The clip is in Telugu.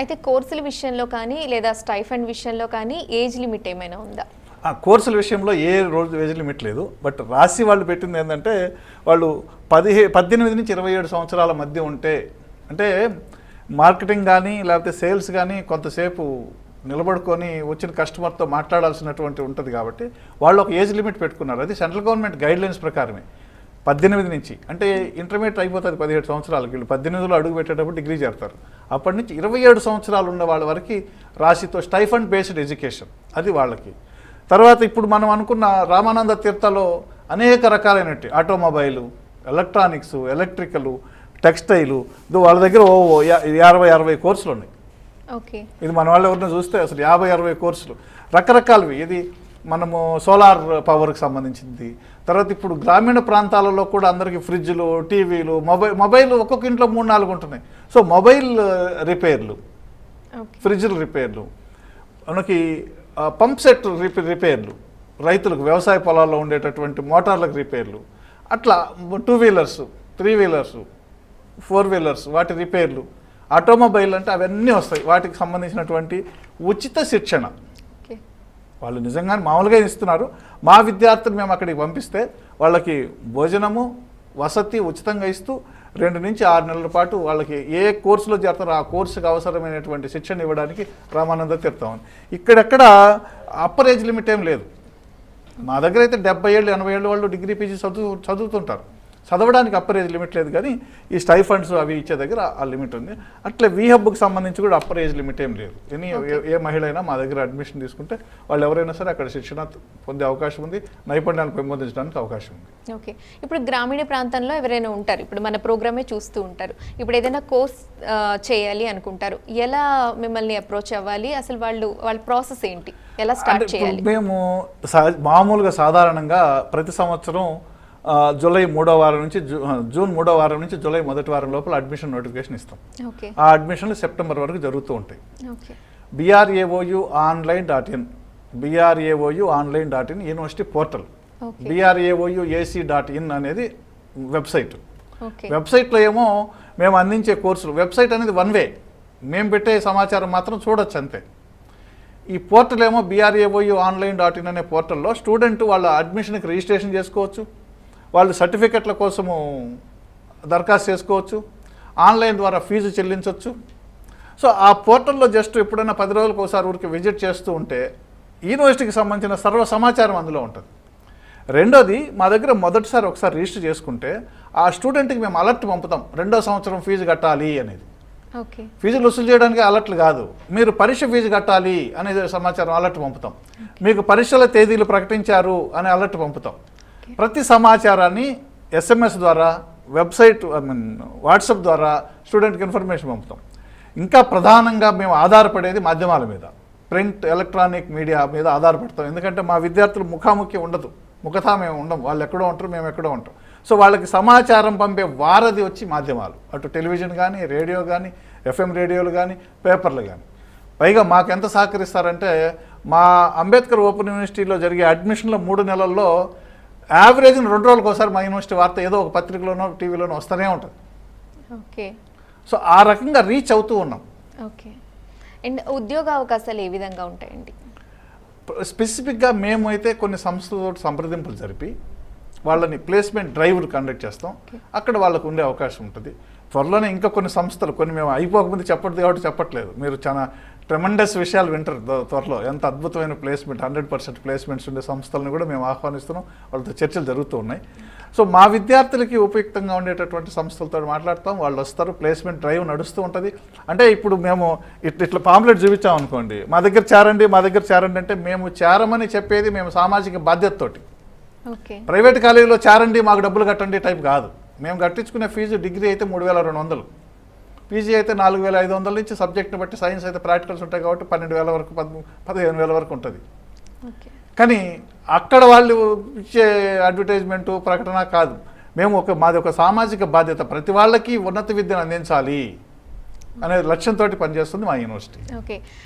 అయితే కోర్సుల విషయంలో కానీ లేదా స్టైఫండ్ విషయంలో కానీ ఏజ్ లిమిట్ ఏమైనా ఉందా? ఆ కోర్సుల విషయంలో ఏ రోజు ఏజ్ లిమిట్ లేదు. బట్ రాసి వాళ్ళు పెట్టింది ఏంటంటే వాళ్ళు పదిహే పద్దెనిమిది నుంచి ఇరవై ఏడు సంవత్సరాల మధ్య ఉంటే అంటే మార్కెటింగ్ కానీ లేకపోతే సేల్స్ కానీ కొంతసేపు నిలబడుకొని వచ్చిన కస్టమర్తో మాట్లాడాల్సినటువంటి ఉంటుంది కాబట్టి వాళ్ళు ఒక ఏజ్ లిమిట్ పెట్టుకున్నారు. అది సెంట్రల్ గవర్నమెంట్ గైడ్లైన్స్ ప్రకారమే. పద్దెనిమిది నుంచి అంటే ఇంటర్మీడియట్ అయిపోతుంది పదిహేడు సంవత్సరాలకి వీళ్ళు. పద్దెనిమిదిలో అడుగు పెట్టేటప్పుడు డిగ్రీ చేస్తారు. అప్పటి నుంచి ఇరవై ఏడు సంవత్సరాలు ఉన్న వాళ్ళ వరకు రాశితో స్టైఫండ్ బేస్డ్ ఎడ్యుకేషన్ అది వాళ్ళకి. తర్వాత ఇప్పుడు మనం అనుకున్న రామానంద తీర్థలో అనేక రకాలైనట్టు ఆటోమొబైలు ఎలక్ట్రానిక్స్ ఎలక్ట్రికల్ టెక్స్టైలు ఇది వాళ్ళ దగ్గర ఓ యాభై అరవై కోర్సులు ఉన్నాయి. ఓకే. ఇది మన వాళ్ళు ఎవరిని చూస్తే అసలు యాభై అరవై కోర్సులు. రకరకాలవి. ఇది మనము సోలార్ పవర్కి సంబంధించింది తర్వాత ఇప్పుడు గ్రామీణ ప్రాంతాలలో కూడా అందరికీ ఫ్రిడ్జ్లు టీవీలు మొబైల్ మొబైల్ ఒక్కొక్క ఇంట్లో మూడు నాలుగు ఉంటున్నాయి. సో మొబైల్ రిపేర్లు ఫ్రిడ్జ్ల రిపేర్లు మనకి పంప్ సెట్ రిపే రిపేర్లు రైతులకు వ్యవసాయ పొలాల్లో ఉండేటటువంటి మోటార్లకు రిపేర్లు అట్లా two wheelers three wheelers four wheelers వాటి రిపేర్లు ఆటోమొబైల్ అంటే అవన్నీ వస్తాయి. వాటికి సంబంధించినటువంటి ఉచిత శిక్షణ. వాళ్ళు నిజంగానే మామూలుగా ఇస్తున్నారు మా విద్యార్థులు మేము అక్కడికి పంపిస్తే వాళ్ళకి భోజనము వసతి ఉచితంగా ఇస్తూ రెండు నుంచి ఆరు నెలల పాటు వాళ్ళకి ఏ కోర్సులో చేరతారో ఆ కోర్సుకు అవసరమైనటువంటి శిక్షణ ఇవ్వడానికి రామానంద తీర్థం ఇక్కడెక్కడ అప్పర్ ఏజ్ లిమిట్ ఏం లేదు. మా దగ్గర అయితే డెబ్బై ఏళ్ళు ఎనభై ఏళ్ళు వాళ్ళు డిగ్రీ పీజీ చదువు చదువుతుంటారు. చదవడానికి అప్పర్ ఏజ్ లిమిట్ లేదు కానీ ఈ స్టైఫండ్స్ అవి ఇచ్చే దగ్గర ఆ లిమిట్ ఉంది. అట్లే వీ హబ్కి సంబంధించి కూడా అప్పర్ ఏజ్ లిమిట్ ఏం లేదు. ఎనీ ఏ- మహిళ అయినా మా దగ్గర అడ్మిషన్ తీసుకుంటే వాళ్ళు ఎవరైనా సరే అక్కడ శిక్షణ పొందే అవకాశం ఉంది. నైపుణ్యాన్ని పెంపొందించడానికి అవకాశం ఉంది. ఓకే ఇప్పుడు గ్రామీణ ప్రాంతంలో ఎవరైనా ఉంటారు. ఇప్పుడు మన ప్రోగ్రామే చూస్తూ ఉంటారు. ఇప్పుడు ఏదైనా కోర్స్ చేయాలి అనుకుంటారు. ఎలా మిమ్మల్ని అప్రోచ్ అవ్వాలి? అసలు వాళ్ళు వాళ్ళ ప్రాసెస్ ఏంటి? ఎలా స్టార్ట్ చేయాలి? మేము మామూలుగా సాధారణంగా ప్రతి సంవత్సరం జూలై మూడో వారం నుంచి జూన్ మూడో వారం నుంచి జూలై మొదటి వారం లోపల అడ్మిషన్ నోటిఫికేషన్ ఇస్తాం. ఆ అడ్మిషన్లు సెప్టెంబర్ వరకు జరుగుతూ ఉంటాయి. BRAOU online dot in BRAOU online dot in university portal BRAOU AC dot in అనేది వెబ్సైట్. వెబ్సైట్లో ఏమో మేము అందించే కోర్సులు. వెబ్సైట్ అనేది వన్ వే. మేము పెట్టే సమాచారం మాత్రం చూడొచ్చు అంతే. ఈ పోర్టల్ ఏమో బీఆర్ఏఓయు ఆన్లైన్ డాట్ ఇన్ అనే పోర్టల్లో స్టూడెంట్ వాళ్ళ అడ్మిషన్కి రిజిస్ట్రేషన్ చేసుకోవచ్చు. వాళ్ళు సర్టిఫికెట్ల కోసము దరఖాస్తు చేసుకోవచ్చు ఆన్లైన్ ద్వారా ఫీజు చెల్లించవచ్చు సో ఆ పోర్టల్లో జస్ట్ ఎప్పుడైనా పది రోజులకు ఒకసారి ఊరికి విజిట్ చేస్తూ ఉంటే యూనివర్సిటీకి సంబంధించిన సర్వ సమాచారం అందులో ఉంటుంది. రెండోది మా దగ్గర మొదటిసారి ఒకసారి రిజిస్టర్ చేసుకుంటే ఆ స్టూడెంట్కి మేము అలర్ట్ పంపుతాం రెండో సంవత్సరం ఫీజు కట్టాలి అనేది. ఫీజులు వసూలు చేయడానికి అలర్ట్లు కాదు మీరు పరీక్ష ఫీజు కట్టాలి అనే సమాచారం అలర్ట్ పంపుతాం. మీకు పరీక్షల తేదీలు ప్రకటించారు అనే అలర్ట్ పంపుతాం. ప్రతి సమాచారాన్ని ఎస్ఎంఎస్ ద్వారా వెబ్సైట్ ఐ మీన్ వాట్సాప్ ద్వారా స్టూడెంట్కి ఇన్ఫర్మేషన్ పంపుతాం. ఇంకా ప్రధానంగా మేము ఆధారపడేది మాధ్యమాల మీద. ప్రింట్ ఎలక్ట్రానిక్ మీడియా మీద ఆధారపడతాం. ఎందుకంటే మా విద్యార్థులు ముఖాముఖి ఉండదు. ముఖతా మేము ఉండం వాళ్ళు ఎక్కడో ఉంటారు మేము ఎక్కడో ఉంటాం. సో వాళ్ళకి సమాచారం పంపే వారధి వచ్చి మాధ్యమాలు. అటు టెలివిజన్ కానీ రేడియో కానీ ఎఫ్ఎం రేడియోలు కానీ పేపర్లు కానీ పైగా మాకు ఎంత సహకరిస్తారంటే మా అంబేద్కర్ ఓపెన్ యూనివర్సిటీలో జరిగే అడ్మిషన్లో మూడు నెలల్లో యావరేజ్ రెండు రోజులకు ఒకసారి మా యూనివర్సిటీ వార్త ఏదో ఒక పత్రికలోనో టీవీలోనో వస్తూనే ఉంటుంది. ఓకే. సో ఆ రకంగా రీచ్ అవుతూ ఉన్నాం. ఓకే. అండ్ ఉద్యోగ అవకాశాలు ఏ విధంగా ఉంటాయండి? స్పెసిఫిక్గా మేము అయితే కొన్ని సంస్థలతో సంప్రదింపులు జరిపి వాళ్ళని ప్లేస్మెంట్ డ్రైవ్ కండక్ట్ చేస్తాం. అక్కడ వాళ్ళకు ఉండే అవకాశం ఉంటుంది. త్వరలోనే ఇంకా కొన్ని సంస్థలు కొన్ని మేము అయిపోకముందు చెప్పట్లేదు కాబట్టి చెప్పట్లేదు. మీరు చాలా ట్రెమండస్ విషయాలు వింటారు త్వ- త్వరలో. ఎంత అద్భుతమైన ప్లేస్మెంట్ హండ్రెడ్ పర్సెంట్ ప్లేస్మెంట్స్ ఉండే సంస్థలను కూడా మేము ఆహ్వానిస్తున్నాం. వాళ్ళతో చర్చలు జరుగుతూ ఉన్నాయి. సో మా విద్యార్థులకి ఉపయుక్తంగా ఉండేటటువంటి సంస్థలతో మాట్లాడతాం. వాళ్ళు వస్తారు ప్లేస్మెంట్ డ్రైవ్ నడుస్తూ ఉంటుంది. అంటే ఇప్పుడు మేము ఇట్లా ఇట్లా పాంప్లెట్ చూపించాం అనుకోండి. మా దగ్గర చేరండి మా దగ్గర చేరండి అంటే మేము చేరమని చెప్పేది మేము సామాజిక బాధ్యతతోటి. ప్రైవేట్ కాలేజీలో చేరండి మాకు డబ్బులు కట్టండి టైప్ కాదు. మేము కట్టించుకునే ఫీజు డిగ్రీ అయితే మూడు వేల రెండు వందలు. పీజీ అయితే నాలుగు వేల ఐదు వందల నుంచి సబ్జెక్ట్ని బట్టి సైన్స్ అయితే ప్రాక్టికల్స్ ఉంటాయి కాబట్టి పన్నెండు వేల వరకు పద్ పదిహేను వేల వరకు ఉంటుంది. ఓకే. కానీ అక్కడ వాళ్ళు ఇచ్చే అడ్వర్టైజ్మెంటు ప్రకటన కాదు. మేము ఒక మాది ఒక సామాజిక బాధ్యత. ప్రతి వాళ్ళకి ఉన్నత విద్యను అందించాలి. అనే లక్ష్యంతో పనిచేస్తుంది మా యూనివర్సిటీ. ఓకే.